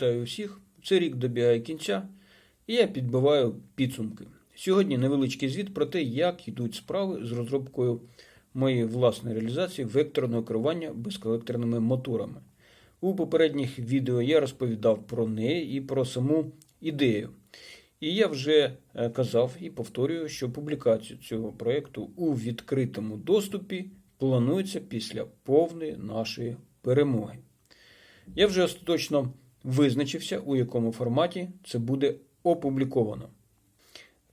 Вітаю всіх. Це рік добігає кінця, і я підбиваю підсумки. Сьогодні невеличкий звіт про те, як йдуть справи з розробкою моєї власної реалізації векторного керування безколекторними моторами. У попередніх відео я розповідав про неї і про саму ідею. І я вже е, казав і повторюю, що публікацію цього проєкту у відкритому доступі планується після повної нашої перемоги. Я вже остаточно визначився, у якому форматі це буде опубліковано.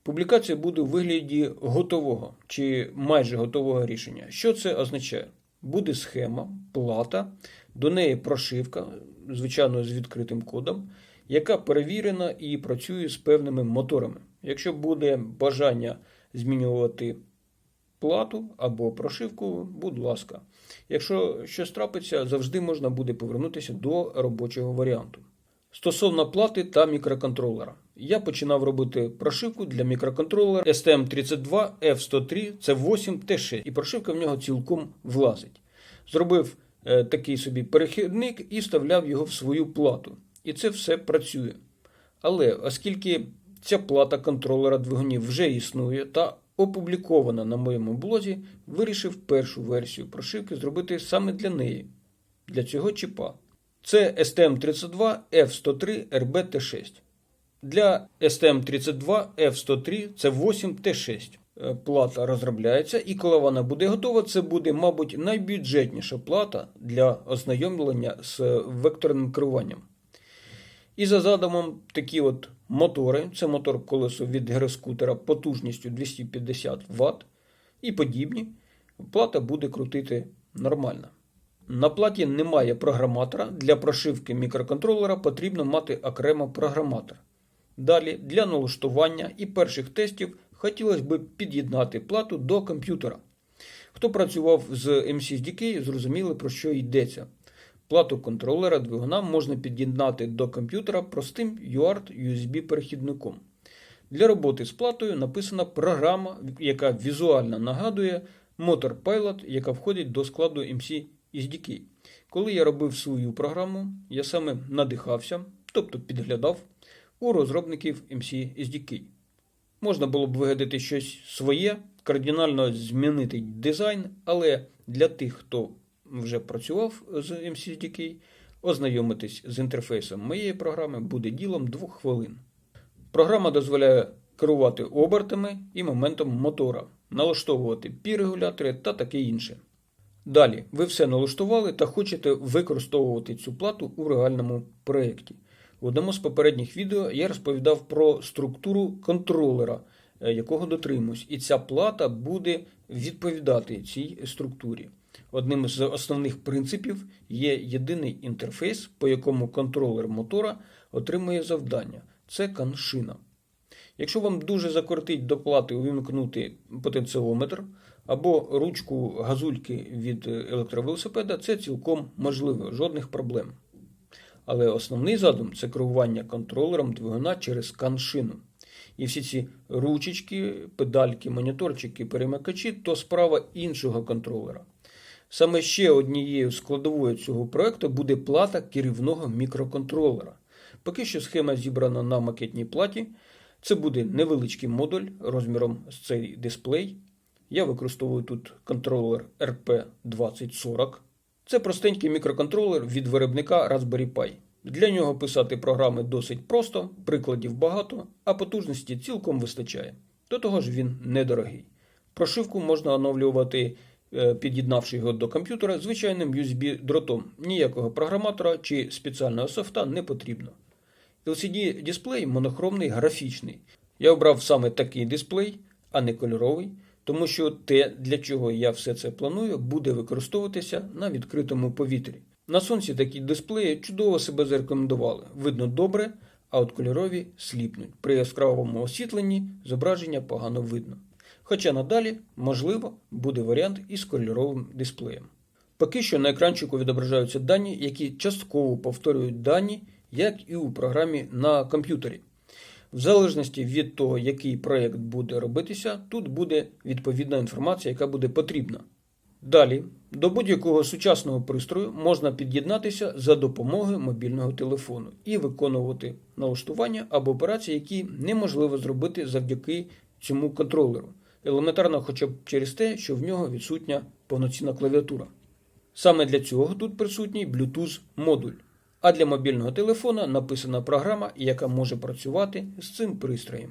Публікація буде у вигляді готового чи майже готового рішення. Що це означає? Буде схема, плата, до неї прошивка, звичайно, з відкритим кодом, яка перевірена і працює з певними моторами. Якщо буде бажання змінювати плату або прошивку, будь ласка. Якщо щось трапиться, завжди можна буде повернутися до робочого варіанту. Стосовно плати та мікроконтролера. Я починав робити прошивку для мікроконтролера STM32 F103 C8 T6, і прошивка в нього цілком влазить. Зробив е, такий собі перехідник і вставляв його в свою плату. І це все працює. Але оскільки ця плата контролера двигунів вже існує та опублікована на моєму блозі, вирішив першу версію прошивки зробити саме для неї, для цього чіпа. Це STM32 F103 RBT6. Для STM32 F103 це 8 T6. Е, Плата розробляється, і коли вона буде готова, це буде, мабуть, найбюджетніша плата для ознайомлення з векторним керуванням. І за задумом такі от мотори, це мотор колесо від гіроскутера потужністю 250 Вт і подібні, плата буде крутити нормально. На платі немає програматора. Для прошивки мікроконтролера потрібно мати окремо програматор. Далі, для налаштування і перших тестів хотілося б під'єднати плату до комп'ютера. Хто працював з MCSDK, зрозуміли, про що йдеться. Плату контролера двигуна можна під'єднати до комп'ютера простим UART USB перехідником. Для роботи з платою написана програма, яка візуально нагадує Motor Pilot, яка входить до складу MC SDK. Коли я робив свою програму, я саме надихався, тобто підглядав у розробників MC SDK. Можна було б вигадати щось своє, кардинально змінити дизайн, але для тих, хто вже працював з MCSDK, ознайомитись з інтерфейсом моєї програми буде ділом двох хвилин. Програма дозволяє керувати обертами і моментом мотора, налаштовувати пі-регулятори та таке інше. Далі, ви все налаштували та хочете використовувати цю плату у реальному проєкті. В одному з попередніх відео я розповідав про структуру контролера, е, якого дотримуюсь, і ця плата буде відповідати цій структурі. Одним з основних принципів є єдиний інтерфейс, по якому контролер мотора отримує завдання це каншина. Якщо вам дуже закортить до плати увімкнути потенціометр або ручку газульки від електровелосипеда, це цілком можливо, жодних проблем. Але основний задум це керування контролером двигуна через каншину. І всі ці ручечки, педальки, моніторчики, перемикачі то справа іншого контролера. Саме ще однією складовою цього проекту буде плата керівного мікроконтролера. Поки що схема зібрана на макетній платі. Це буде невеличкий модуль розміром з цей дисплей. Я використовую тут контролер RP2040. Це простенький мікроконтролер від виробника Raspberry Pi. Для нього писати програми досить просто, прикладів багато, а потужності цілком вистачає. До того ж він недорогий. Прошивку можна оновлювати, під'єднавши його до комп'ютера звичайним USB-дротом. Ніякого програматора чи спеціального софта не потрібно. LCD дисплей монохромний графічний. Я обрав саме такий дисплей, а не кольоровий, тому що те, для чого я все це планую, буде використовуватися на відкритому повітрі. На сонці такі дисплеї чудово себе зарекомендували. Видно добре, а от кольорові сліпнуть. При яскравому освітленні зображення погано видно. Хоча надалі, можливо, буде варіант із кольоровим дисплеєм. Поки що на екранчику відображаються дані, які частково повторюють дані, як і у програмі на комп'ютері. В залежності від того, який проєкт буде робитися, тут буде відповідна інформація, яка буде потрібна. Далі До будь-якого сучасного пристрою можна під'єднатися за допомогою мобільного телефону і виконувати налаштування або операції, які неможливо зробити завдяки цьому контролеру. Елементарно, хоча б через те, що в нього відсутня повноцінна клавіатура. Саме для цього тут присутній Bluetooth модуль. А для мобільного телефона написана програма, яка може працювати з цим пристроєм.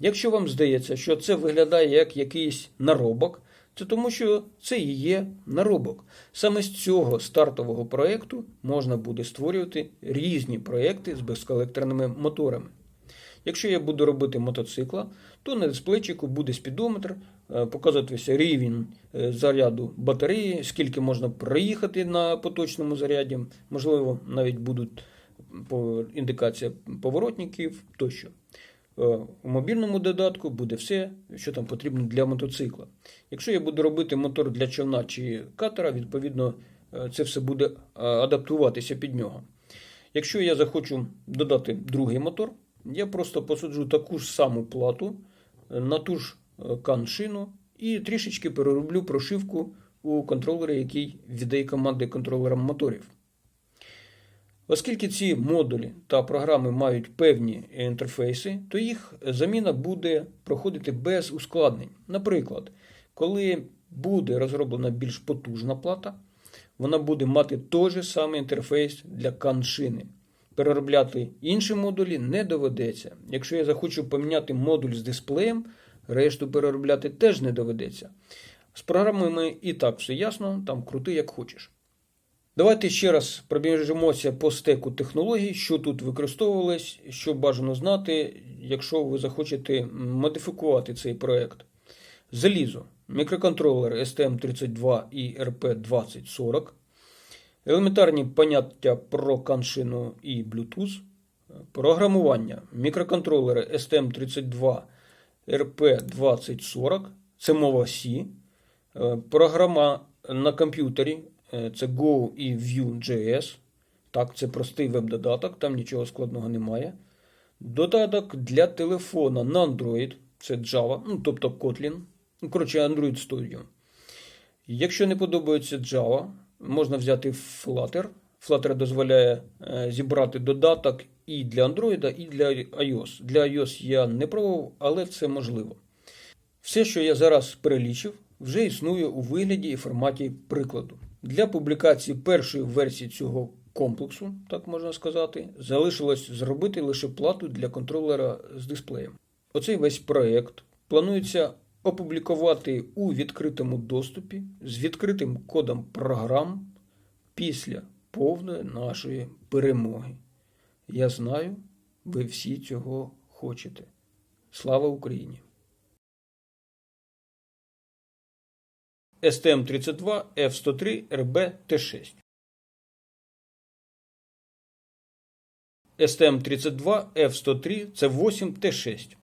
Якщо вам здається, що це виглядає як якийсь наробок, це тому, що це і є наробок. Саме з цього стартового проєкту можна буде створювати різні проєкти з безколекторними моторами. Якщо я буду робити мотоцикла, то на дисплейчику буде спідометр, е, показуватися рівень е, заряду батареї, скільки можна проїхати на поточному заряді, можливо, навіть будуть індикація поворотників тощо. Е, У мобільному додатку буде все, що там потрібно для мотоцикла. Якщо я буду робити мотор для човна чи катера, відповідно, це все буде адаптуватися під нього. Якщо я захочу додати другий мотор, я просто посаджу таку ж саму плату е, на ту ж е, каншину і трішечки перероблю прошивку у контролері, який віддає команди контролерам моторів. Оскільки ці модулі та програми мають певні інтерфейси, то їх заміна буде проходити без ускладнень. Наприклад, коли буде розроблена більш потужна плата, вона буде мати той же самий інтерфейс для каншини. Переробляти інші модулі не доведеться. Якщо я захочу поміняти модуль з дисплеєм, решту переробляти теж не доведеться. З програмами і так все ясно, там крути як хочеш. Давайте ще раз пробіжимося по стеку технологій, що тут використовувалось, що бажано знати, якщо ви захочете модифікувати цей проект. Залізо, мікроконтролер STM32 і RP2040, елементарні поняття про каншину і Bluetooth, програмування, мікроконтролери STM32 RP2040, це мова C, Е, програма на комп'ютері е, це Go і Vue.js. Так, це простий веб-додаток, там нічого складного немає. Додаток для телефона на Android, це Java, ну, тобто Kotlin. Коротше, Android Studio. Якщо не подобається Java, можна взяти Flutter. Flutter дозволяє е, зібрати додаток і для Android, і для iOS. Для iOS я не пробував, але це можливо. Все, що я зараз перелічив, вже існує у вигляді і форматі прикладу. Для публікації першої версії цього комплексу, так можна сказати, залишилось зробити лише плату для контролера з дисплеєм. Оцей весь проект планується опублікувати у відкритому доступі з відкритим кодом програм після повної нашої перемоги. Я знаю, ви всі цього хочете. Слава Україні! STM32 F103 RB T6. STM32 F103 C8 T6.